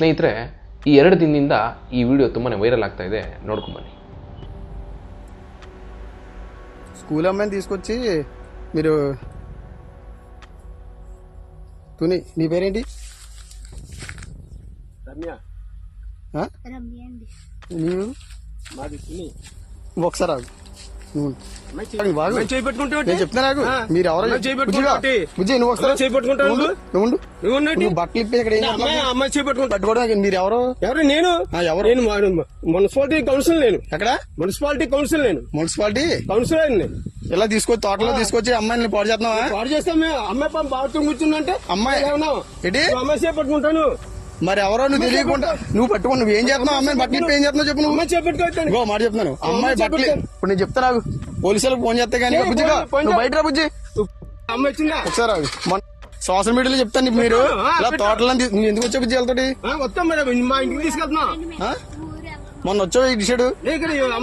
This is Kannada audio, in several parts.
ಸ್ನೇಹಿತರೆ ಈ ಎರಡು ದಿನದಿಂದ ಈ ವಿಡಿಯೋ ತುಂಬಾ ವೈರಲ್ ಆಗ್ತಾ ಇದೆ ನೋಡ್ಕೊಂಬನ್ನಿ స్కూల్ అమ్మాయిని తీసుకొచ్చి మీరు తుని నీ పేరేంటి రమ్య ఆ? రమ్య అండి నీవు మాది సుని నువ్వు ఒకసారి ఆగు మీరు ఎవరో? బుజ్జి నువ్వు ఒకసారి నువ్వు నువ్వు బట్టలు ఇప్పి ఇక్కడ అమ్మాయి మీరు ఎవరు? ఎవరు? నేను? ఎవరు? మున్సిపాలిటీ కౌన్సిల్ నేను. ఎక్కడ? మున్సిపాలిటీ కౌన్సిల్ నేను. మున్సిపాలిటీ? కౌన్సిలర్ నేను ఇలా తీసుకొచ్చి తోటలో తీసుకొచ్చి అమ్మాయిని పాడు చేస్తున్నావా? పాడు చేస్తాం మేము అమ్మాయి పాపం బాత్రూమ్ కూర్చుందంటే అమ్మాయి. ఏమన్నా? అమ్మాయి చేయి పట్టుకుంటాను. మరి ఎవరో నువ్వు తెలియకుండా నువ్వు పట్టుకో నువ్వు ఏం చేస్తున్నావు? అమ్మాయిని బట్టలు ఏం చేస్తున్నావు చెప్పు నువ్వు? ఇంకో మాట చెప్తున్నాను. అమ్మాయి బట్టలు ఇప్పుడు నేను చెప్తాను నాకు. పోలీసులకు ఫోన్ చేస్తే కానీ బుజ్జిగా ఫోన్ నువ్వు. బయట రా బుజ్జి. ఒకసారి సోషల్ మీడియాలో చెప్తాను మీరు. ఇలా పెట్టు. తోటలో తీ- నువ్వు ఎందుకు వచ్చావు బుజ్జి వెళ్తాడు ఆ, వస్తాం మేడం మా ఇంటికి తీసుకెళ్తున్నా? మొన్న వచ్చావు ఈ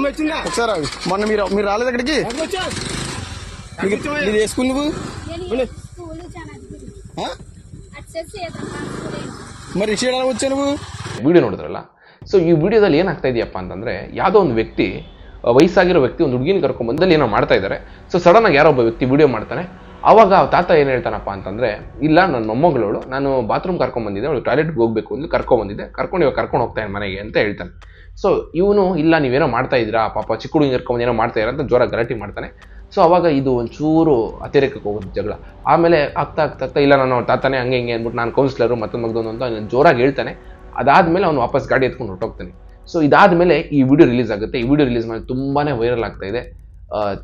వచ్చిందా? ఒకసారి. మొన్న మీరు మీరు రాలేదు అక్కడికి? వచ్చా? స్కూల్ నువ్వు? ఉండు. స్కూల్ చాలా ఆ? వచ్చేసి మరి ఇషేడు ఎలా వచ్చావు నువ్వు ವಿಡಿಯೋ ನೋಡಿದ್ರಲ್ಲ ಸೊ ಈ ವಿಡಿಯೋದಲ್ಲಿ ಏನಾಗ್ತಾ ಇದೆಯಪ್ಪ ಅಂತಂದರೆ ಯಾವುದೋ ಒಂದು ವ್ಯಕ್ತಿ ಆ, ವಯಸ್ಸಾಗಿರೋ ವ್ಯಕ್ತಿ ಒಂದು ಹುಡುಗಿನ ಕರ್ಕೊಂಡ್ಬಂದಲ್ಲಿ ಏನೋ ಮಾಡ್ತಾ ಇದ್ದಾರೆ ಸೊ ಸಡನ್ನಾಗಿ ಯಾರೋ ಒಬ್ಬ ವ್ಯಕ್ತಿ ವಿಡಿಯೋ ಮಾಡ್ತಾನೆ ಆವಾಗ ಆ ತಾತ ಏನು ಹೇಳ್ತಾನಪ್ಪ ಅಂತಂದರೆ ಇಲ್ಲ ನನ್ನ ಮೊಮ್ಮಗಳವಳು ನಾನು ಬಾತ್ರೂಮ್ ಕರ್ಕೊಂಡ್ಬಂದಿದ್ದೆ ಅವಳು ಟಾಯ್ಲೆಟ್ಗೆ ಹೋಗಬೇಕು ಅಂತ ಕರ್ಕೊಂಡ್ಬಂದಿದ್ದೆ ಕರ್ಕೊಂಡು ಇವಾಗ ಕರ್ಕೊಂಡು ಹೋಗ್ತಾನೆ ಮನೆಗೆ ಅಂತ ಹೇಳ್ತಾನೆ ಸೊ ಇವನು ಇಲ್ಲ ನೀವೇನೋ ಮಾಡ್ತಾ ಇದ್ದೀರಾ ಪಾಪ ಚಿಕ್ಕ ಹುಡುಗಿ ಕರ್ಕೊಂಡು ಏನೋ ಮಾಡ್ತಾ ಇದ್ದೀರಾ ಅಂತ ಜೋರ ಗಲಾಟೆ ಮಾಡ್ತಾನೆ ಸೊ ಅವಾಗ ಇದು ಒಂಚೂರು ಅತಿರೇಕಕ್ಕೆ ಹೋಗುತ್ತೆ ಜಗಳ. ಆಮೇಲೆ ಆಗ್ತಾ ಆಗ್ತಾ ಆಗ್ತಾ, ಇಲ್ಲ, ನಾನು ತಾತನೇ ಹಂಗೆ ಹಿಂಗೆ ಅಂದ್ಬಿಟ್ಟು ನಾನು ಕೌನ್ಸಿಲರು ಮತ್ತೊಂದು ಮಗದೊಂದು ಅಂತ ನಾನು ಜೋರಾಗಿ ಹೇಳ್ತಾನೆ. ಅದಾದ್ಮೇಲೆ ಅವನು ವಾಪಸ್ ಗಾಡಿ ಎತ್ಕೊಂಡು ಹೊರಟೋಗ್ತಾನೆ. ಸೊ ಇದಾದ್ಮೇಲೆ ಈ ವಿಡಿಯೋ ರಿಲೀಸ್ ಆಗುತ್ತೆ. ಈ ವಿಡಿಯೋ ರಿಲೀಸ್ ಮಾಡಿ ತುಂಬಾನೇ ವೈರಲ್ ಆಗ್ತಾ ಇದೆ.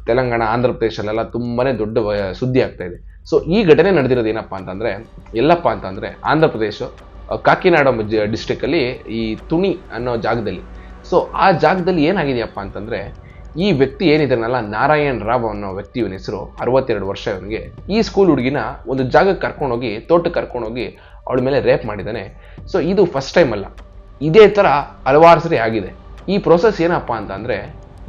ತೆಲಂಗಾಣ, ಆಂಧ್ರ ಪ್ರದೇಶಲ್ಲೆಲ್ಲ ತುಂಬಾನೇ ದೊಡ್ಡ ಸುದ್ದಿ ಆಗ್ತಾ ಇದೆ. ಸೊ ಈ ಘಟನೆ ನಡೆದಿರೋದು ಏನಪ್ಪ ಅಂತಂದ್ರೆ, ಎಲ್ಲಪ್ಪ ಅಂತಂದ್ರೆ ಆಂಧ್ರ ಪ್ರದೇಶ ಕಾಕಿನಾಡ ಡಿಸ್ಟ್ರಿಕ್ ಅಲ್ಲಿ ಈ ತುಣಿ ಅನ್ನೋ ಜಾಗದಲ್ಲಿ. ಸೊ ಆ ಜಾಗದಲ್ಲಿ ಏನಾಗಿದೆಯಪ್ಪ ಅಂತಂದ್ರೆ ಈ ವ್ಯಕ್ತಿ ಏನಿದಾನಲ್ಲ ನಾರಾಯಣ್ ರಾವ್ ಅನ್ನೋ ವ್ಯಕ್ತಿ ಇವನ ಹೆಸರು ಅರವತ್ತೆರಡು ವರ್ಷ ಇವನಿಗೆ ಈ ಸ್ಕೂಲ್ ಹುಡುಗಿನ ಒಂದು ಜಾಗಕ್ಕೆ ಕರ್ಕೊಂಡೋಗಿ, ತೋಟಕ್ಕೆ ಕರ್ಕೊಂಡೋಗಿ ಅವಳ ಮೇಲೆ ರೇಪ್ ಮಾಡಿದ್ದಾನೆ. ಸೊ ಇದು ಫಸ್ಟ್ ಟೈಮ್ ಅಲ್ಲ. ಇದೇ ಥರ ಹಲವಾರು ಸರಿ ಆಗಿದೆ. ಈ ಪ್ರೊಸೆಸ್ ಏನಪ್ಪ ಅಂತಂದರೆ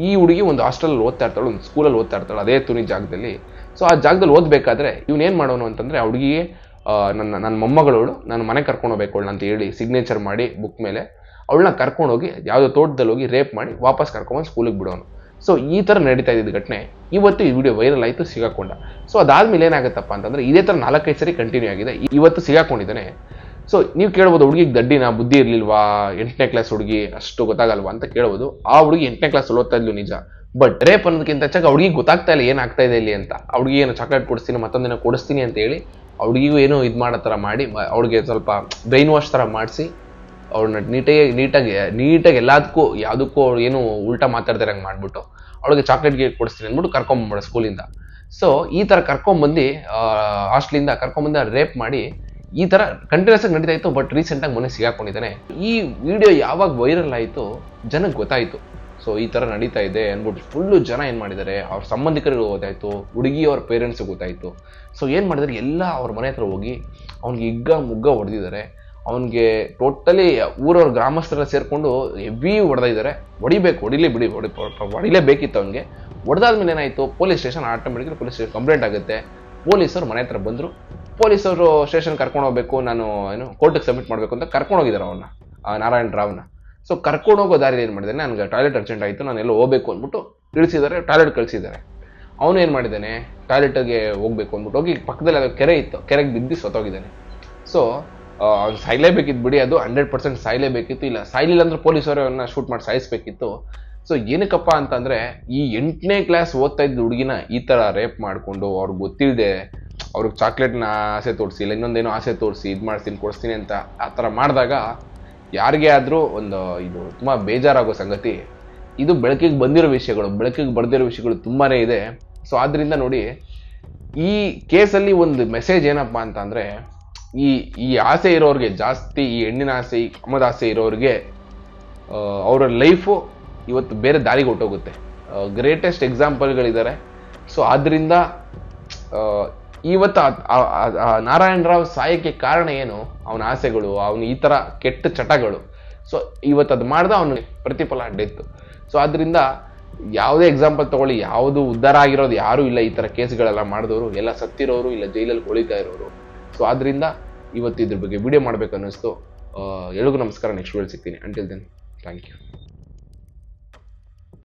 ಈ ಹುಡುಗಿ ಒಂದು ಹಾಸ್ಟೆಲಲ್ಲಿ ಓದ್ತಾ ಇರ್ತಾಳೆ, ಒಂದು ಸ್ಕೂಲಲ್ಲಿ ಓದ್ತಾ ಇರ್ತಾಳೆ, ಅದೇ ತುನಿ ಜಾಗದಲ್ಲಿ. ಸೊ ಆ ಜಾಗದಲ್ಲಿ ಓದಬೇಕಾದ್ರೆ ಇವನು ಏನು ಮಾಡೋನು ಅಂತಂದರೆ, ಆ ಹುಡುಗಿಗೆ ನನ್ನ ನನ್ನ ಮೊಮ್ಮಗಳವಳು ನಾನು ಮನೆ ಕರ್ಕೊಂಡು ಹೋಗ್ಬೇಕು ಅಂತ ಹೇಳಿ ಸಿಗ್ನೇಚರ್ ಮಾಡಿ ಬುಕ್ ಮೇಲೆ, ಅವಳನ್ನ ಕರ್ಕೊಂಡೋಗಿ ಯಾವುದೋ ತೋಟದಲ್ಲಿ ಹೋಗಿ ರೇಪ್ ಮಾಡಿ ವಾಪಸ್ ಕರ್ಕೊಂಬಂದು ಸ್ಕೂಲಿಗೆ ಬಿಡೋನು. ಸೊ ಈ ಥರ ನಡೀತಾ ಇದ್ದಿದ್ದು ಘಟನೆ. ಇವತ್ತು ಈ ವಿಡಿಯೋ ವೈರಲ್ ಆಯಿತು, ಸಿಗಾಕೊಂಡ. ಸೊ ಅದಾದ್ಮೇಲೆ ಏನಾಗುತ್ತಪ್ಪ ಅಂತಂದ್ರೆ, ಇದೇ ಥರ ನಾಲ್ಕೈದು ಸರಿ ಕಂಟಿನ್ಯೂ ಆಗಿದೆ. ಇವತ್ತು ಸಿಗಾಕೊಂಡಿದ್ದಾನೆ. ಸೊ ನೀವು ಕೇಳ್ಬೋದು, ಹುಡುಗಿಗೆ ದಡ್ಡಿನ ಬುದ್ಧಿ ಇರಲಿಲ್ವಾ? ಎಂಟನೇ ಕ್ಲಾಸ್ ಹುಡುಗಿ, ಅಷ್ಟು ಗೊತ್ತಾಗಲ್ವಾ ಅಂತ ಕೇಳ್ಬೋದು. ಆ ಹುಡುಗಿ ಎಂಟನೇ ಕ್ಲಾಸ್ ಓದ್ತಾ ಇದ್ಲು ನಿಜ. ಬಟ್ ರೇಪ್ ಅನ್ನೋದಕ್ಕಿಂತ ಹೆಚ್ಚಾಗಿ ಹುಡುಗಿ ಗೊತ್ತಾಗ್ತಾ ಇಲ್ಲ ಏನಾಗ್ತಾ ಇದೆ ಇಲ್ಲಿ ಅಂತ. ಹುಡುಗಿ ಏನೋ ಚಾಕ್ಲೇಟ್ ಕೊಡಿಸ್ತೀನಿ ಮತ್ತೊಂದಿನ ಕೊಡಿಸ್ತೀನಿ ಅಂತ ಹೇಳಿ ಹುಡುಗಿಗೂ ಏನೋ ಇದು ಮಾಡೋ ಥರ ಮಾಡಿ ಅವ್ಳಿಗೆ ಸ್ವಲ್ಪ ಬ್ರೈನ್ ವಾಶ್ ಥರ ಮಾಡಿಸಿ ಅವ್ರನ್ನ ನೀಟಾಗಿ ನೀಟಾಗಿ ನೀಟಾಗಿ ಎಲ್ಲದಕ್ಕೂ, ಯಾವುದಕ್ಕೂ ಅವ್ರು ಏನು ಉಲ್ಟಾ ಮಾತಾಡ್ತಾರೆ ಹಂಗೆ ಮಾಡ್ಬಿಟ್ಟು ಅವಳಿಗೆ ಚಾಕ್ಲೇಟ್ಗೆ ಕೊಡಿಸ್ತೀನಿ ಅಂದ್ಬಿಟ್ಟು ಕರ್ಕೊಂಬಂದ್ಬಿಡ ಸ್ಕೂಲಿಂದ ಸೊ ಈ ಥರ ಕರ್ಕೊಂಬಂದು ಹಾಸ್ಟ್ಲಿಂದ ಕರ್ಕೊಂಬಂದು ರೇಪ್ ಮಾಡಿ, ಈ ಥರ ಕಂಟಿನ್ಯೂಸ್ ಆಗಿ ನಡೀತಾ ಇತ್ತು ಬಟ್ ರೀಸೆಂಟಾಗಿ ಮೊನ್ನೆ ಸಿಗಾಕೊಂಡಿದ್ದಾನೆ. ಈ ವಿಡಿಯೋ ಯಾವಾಗ ವೈರಲ್ ಆಯಿತು ಜನಕ್ಕೆ ಗೊತ್ತಾಯಿತು. ಸೊ ಈ ಥರ ನಡೀತಾ ಇದೆ ಅಂದ್ಬಿಟ್ಟು ಫುಲ್ಲು ಜನ ಏನು ಮಾಡಿದ್ದಾರೆ, ಅವ್ರ ಸಂಬಂಧಿಕರಿಗೆ ಗೊತ್ತಾಯಿತು ಹುಡುಗಿ ಅವ್ರ ಪೇರೆಂಟ್ಸ್ಗೆ ಗೊತ್ತಾಯಿತು. ಸೊ ಏನು ಮಾಡಿದ್ರೆ ಎಲ್ಲ ಅವ್ರ ಮನೆ ಹತ್ರ ಹೋಗಿ, ಅವ್ನಿಗೆ ಹಿಗ್ಗ, ಮುಗ್ಗ ಹೊಡೆದಿದ್ದಾರೆ. ಅವನಿಗೆ ಟೋಟಲಿ ಊರವ್ರ ಗ್ರಾಮಸ್ಥರೆಲ್ಲ ಸೇರಿಕೊಂಡು ಹೆವಿ ಹೊಡೆದಿದ್ದಾರೆ ಹೊಡಿಬೇಕು, ಹೊಡಿಲಿ ಬಿಡಿ, ಹೊಡಿ ಹೊಡಿಲೇಬೇಕಿತ್ತು ಅವನಿಗೆ. ಹೊಡೆದಾದ್ಮೇಲೆ ಏನಾಯಿತು police station automatically police complaint ಆಗುತ್ತೆ. ಪೊಲೀಸರು ಮನೆ ಹತ್ರ ಬಂದರು. ಪೊಲೀಸರು ಸ್ಟೇಷನ್ ಕರ್ಕೊಂಡು ಹೋಗ್ಬೇಕು, ನಾನು ಏನು ಕೋರ್ಟಿಗೆ ಸಬ್ಮಿಟ್ ಮಾಡಬೇಕು ಅಂತ ಕರ್ಕೊಂಡು ಹೋಗಿದ್ದಾರೆ ಅವನ್ನ ನಾರಾಯಣ್ ರಾವ್ನ. ಸೊ ಕರ್ಕೊಂಡು ಹೋಗೋ ದಾರಿಲಿ ಏನು ಮಾಡಿದ್ದಾನೆ ನನಗೆ ಟಾಯ್ಲೆಟ್ ಅರ್ಜೆಂಟ್ ಆಯಿತು, ನಾನು ಎಲ್ಲೋ ಹೋಗ್ಬೇಕು ಅಂದ್ಬಿಟ್ಟು ಇಳಿಸಿದ್ದಾರೆ ಟಾಯ್ಲೆಟ್ ಕಳಿಸಿದ್ದಾರೆ ಅವನು ಏನು ಮಾಡಿದ್ದಾನೆ ಟಾಯ್ಲೆಟ್ಗೆ ಹೋಗ್ಬೇಕು ಅಂದ್ಬಿಟ್ಟು ಹೋಗಿ ಪಕ್ಕದಲ್ಲಿ ಅದು ಕೆರೆ ಇತ್ತು, ಕೆರೆಗೆ ಬಿದ್ದು ಸತ್ತೋಗಿದ್ದಾನೆ. ಸೊ ಅವ್ನು ಸಾಯ್ಲೇಬೇಕಿತ್ತು ಬಿಡಿ, ಅದು ಹಂಡ್ರೆಡ್ ಪರ್ಸೆಂಟ್ ಸಾಯ್ಲೇಬೇಕಿತ್ತು ಇಲ್ಲ, ಸಾಯ್ಲಿಲ್ಲ ಅಂದ್ರೆ ಪೊಲೀಸರು ಅವನ್ನ ಶೂಟ್ ಮಾಡಿ ಸಾಯಿಸ್ಬೇಕಿತ್ತು. ಸೊ ಏನಕ್ಕಪ್ಪ ಅಂತಂದ್ರೆ, ಈ ಎಂಟನೇ ಕ್ಲಾಸ್ ಓದ್ತಾ ಇದ್ದ ಹುಡುಗಿನ ಈ ತರ ರೇಪ್ ಮಾಡಿಕೊಂಡು ಅವ್ರಿಗೆ ಗೊತ್ತಿಲ್ಲದೆ ಅವ್ರಿಗೆ ಚಾಕ್ಲೇಟ್ನ ಆಸೆ ತೋರಿಸಿ, ಇಲ್ಲ ಇನ್ನೊಂದೇನೋ ಆಸೆ ತೋರಿಸಿ, ಇದು ಮಾಡ್ತೀನಿ, ಕೊಡಿಸ್ತೀನಿ ಅಂತ ಆ ಥರ ಮಾಡಿದಾಗ ಯಾರಿಗೇ ಆದರೂ ಒಂದು ಇದು ತುಂಬ ಬೇಜಾರಾಗೋ ಸಂಗತಿ. ಇದು ಬೆಳಕಿಗೆ ಬಂದಿರೋ ವಿಷಯಗಳು, ಬೆಳಕಿಗೆ ಬರ್ದಿರೋ ವಿಷಯಗಳು ತುಂಬಾ ಇದೆ. ಸೊ ಆದ್ದರಿಂದ ನೋಡಿ, ಈ ಕೇಸಲ್ಲಿ ಒಂದು ಮೆಸೇಜ್ ಏನಪ್ಪ ಅಂತ ಅಂದರೆ ಈ ಈ ಆಸೆ ಇರೋರಿಗೆ ಜಾಸ್ತಿ, ಈ ಹೆಣ್ಣಿನ ಆಸೆ, ಈ ಕಮದ ಆಸೆ ಇರೋರಿಗೆ ಅವರ ಲೈಫು ಇವತ್ತು ಬೇರೆ ದಾರಿಗೆ ಹೊಟ್ಟೋಗುತ್ತೆ ಗ್ರೇಟೆಸ್ಟ್ ಎಕ್ಸಾಂಪಲ್ಗಳಿದ್ದಾರೆ ಸೊ ಆದ್ದರಿಂದ ಇವತ್ತು ನಾರಾಯಣ ರಾವ್ ಸಾಯಕ್ಕೆ ಕಾರಣ ಏನು? ಅವನ ಆಸೆಗಳು, ಅವನ ಈ ಥರ ಕೆಟ್ಟ ಚಟಗಳು. ಸೊ ಇವತ್ತು ಅದು ಮಾಡ್ದ ಅವನು ಪ್ರತಿಫಲ ಅಡ್ಡಿತ್ತು ಸೊ ಆದ್ದರಿಂದ ಯಾವುದೇ ಎಕ್ಸಾಂಪಲ್ ತಗೊಳ್ಳಿ, ಯಾವುದು ಉದ್ಧಾರ ಆಗಿರೋದು ಯಾರೂ ಇಲ್ಲ ಈ ಥರ ಕೇಸ್ಗಳೆಲ್ಲ ಮಾಡಿದವರು. ಎಲ್ಲ ಸತ್ತಿರೋರು, ಇಲ್ಲ ಜೈಲಲ್ಲಿ ಉಳಿತಾ ಇರೋರು. ಸೊ ಆದ್ರಿಂದ ಇವತ್ತು ಇದ್ರ ಬಗ್ಗೆ ವಿಡಿಯೋ ಮಾಡಬೇಕು ಅನ್ನಿಸ್ತು. ಎಲ್ರಿಗೂ ನಮಸ್ಕಾರ. ನೆಕ್ಸ್ಟ್ ವಿಡಿಯೋ ಸಿಗ್ತೀನಿ. Until then thank you